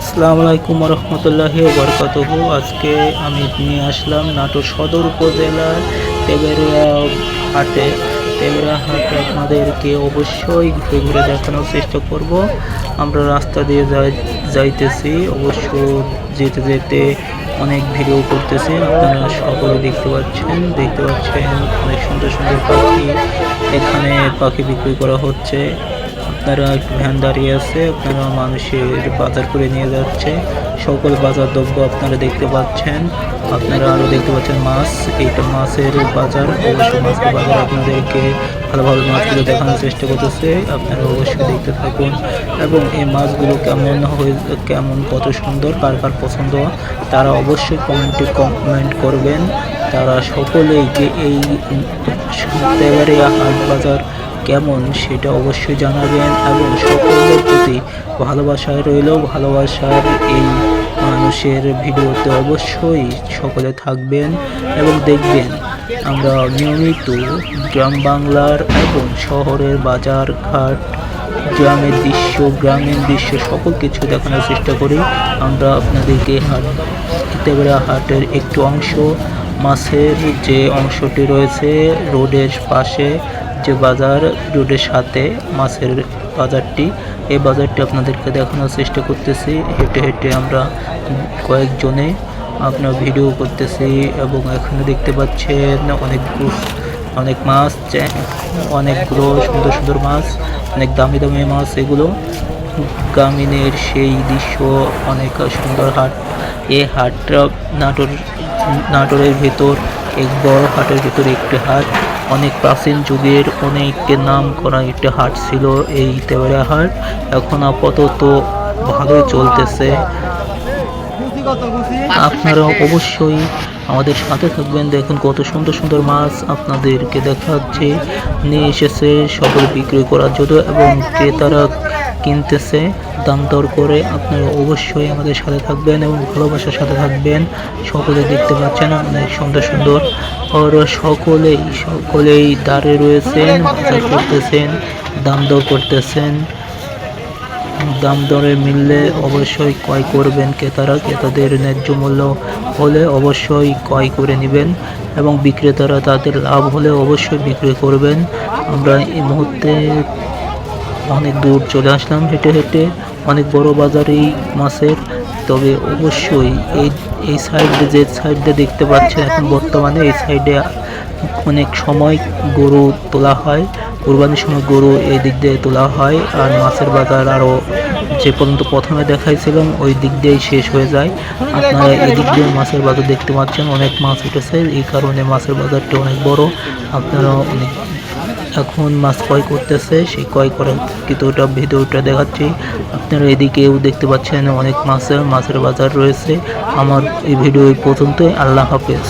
আসসালামু আলাইকুম রহমতুল্লাহ বরকাতহ। আজকে আমি নিয়ে আসলাম নাটোর সদর উপজেলার তেবেরিয়া হাটে। তেবেরিয়া হাটে আপনাদেরকে অবশ্যই ঘুরে ঘুরে দেখানোর চেষ্টা করব। আমরা রাস্তা দিয়ে যাই যাইতেছি, অবশ্য যেতে যেতে অনেক ভিডিও করতেছি। আপনারা সকলে দেখতে পাচ্ছেন দেখতে পাচ্ছেন অনেক সুন্দর সুন্দর পাখি। এখানে পাখি বিক্রি করা হচ্ছে। একটু ভ্যান দাঁড়িয়ে আছে আপনারা মানুষের বাজার করে নিয়ে যাচ্ছে। সকল বাজার দ্রব্য আপনারা দেখতে পাচ্ছেন। আপনারা আরও দেখতে পাচ্ছেন মাছ। এইটা মাছের বাজার। অবশ্যই মাছের বাজার আপনাদেরকে ভালো ভালো মাছগুলো দেখানোর চেষ্টা করতেছে। আপনারা অবশ্যই দেখতে থাকুন। এবং এই মাছগুলো কেমন হয়ে, কেমন, কত সুন্দর, কার কার পছন্দ, তারা অবশ্যই কমেন্টে কমেন্ট করবেন। তারা সকলেই যে এই হাট বাজার কেমন সেটা অবশ্যই জানাবেন এবং সকলের প্রতি ভালোবাসায় রইল। ভালোবাসার এই মানুষের ভিডিওতে অবশ্যই সকলে থাকবেন এবং দেখবেন আমরা নিয়মিত গ্রাম বাংলার এবং শহরের বাজার ঘাট, গ্রামের দৃশ্য, গ্রামীণ দৃশ্য সকল কিছু দেখানোর চেষ্টা করি। আমরা আপনাদেরকে হাট তেবেরা হাটের একটু অংশ, মাছের যে অংশটি রয়েছে, রোডের পাশে যে বাজার রোডের সাথে মাছের বাজারটি, এই বাজারটি আপনাদেরকে দেখানোর চেষ্টা করতেছি। হেঁটে হেঁটে আমরা কয়েকজনে আপনার ভিডিও করতেছি এবং এখানে দেখতে পাচ্ছেন অনেক অনেক মাছ অনেকগুলো সুন্দর সুন্দর মাছ, অনেক দামি দামি মাছ এগুলো। গ্রামীণের সেই দৃশ্য অনেক সুন্দর হাট। এই হাটটা নাটোর, নাটোরের ভেতর, এক বড় হাটের ভেতর একটি হাট। অনেক প্রাচীন যুগের অনেককে নাম করা একটি হাট ছিল এই তেওয়ারা হাট এখন আপাতত ভালোই চলতেছে। আপনারা অবশ্যই আমাদের সাথে থাকবেন। দেখুন কত সুন্দর সুন্দর মাছ আপনাদেরকে দেখাচ্ছে। নিয়ে এসেছে সকল বিক্রি করার জন্য এবং ক্রেতারা কিনতেছে, দাম দর করে আপনারা অবশ্যই আমাদের সাথে থাকবেন এবং ভালোবাসার সাথে থাকবেন। সকলে দেখতে পাচ্ছেন অনেক সুন্দর সুন্দর। আর সকলেই সকলেই দাঁড়িয়ে রয়েছেন, বাজার করতেছেন, দাম দর করতেছেন। দাম দরে মিললে অবশ্যই ক্রয় করবেন ক্রেতারা। ক্রেতাদের ন্যায্য মূল্য হলে অবশ্যই ক্রয় করে নেবেন এবং বিক্রেতারা তাদের লাভ হলে অবশ্যই বিক্রি করবেন। আমরা এই মুহূর্তে অনেক দূর চলে আসলাম হেঁটে হেঁটে। অনেক বড় বাজার এই মাছের। তবে অবশ্যই এই এই সাইডে যে সাইডে দেখতে পাচ্ছেন এখন বর্তমানে, এই সাইডে অনেক সময় গরু তোলা হয়। কোরবানির সময় গরু এই দিক দিয়ে তোলা হয় আর মাছের বাজার আরও যে পর্যন্ত প্রথমে দেখাইছিলাম, ওই দিক দিয়েই শেষ হয়ে যায়। আপনারা এই দিক দিয়ে মাছের বাজার দেখতে পাচ্ছেন, অনেক মাছ উঠেছে। এই কারণে মাছের বাজারটি অনেক বড়। আপনারা অনেক এখন মাছ ক্রয় করতেছে, সেই ক্রয় করার কিছুটা ভিডিওটা দেখাচ্ছি। আপনারা এদিকেও দেখতে পাচ্ছেন অনেক মাছের মাছের বাজার রয়েছে। আমার এই ভিডিও প্রথম তো আল্লাহ হাফেজ।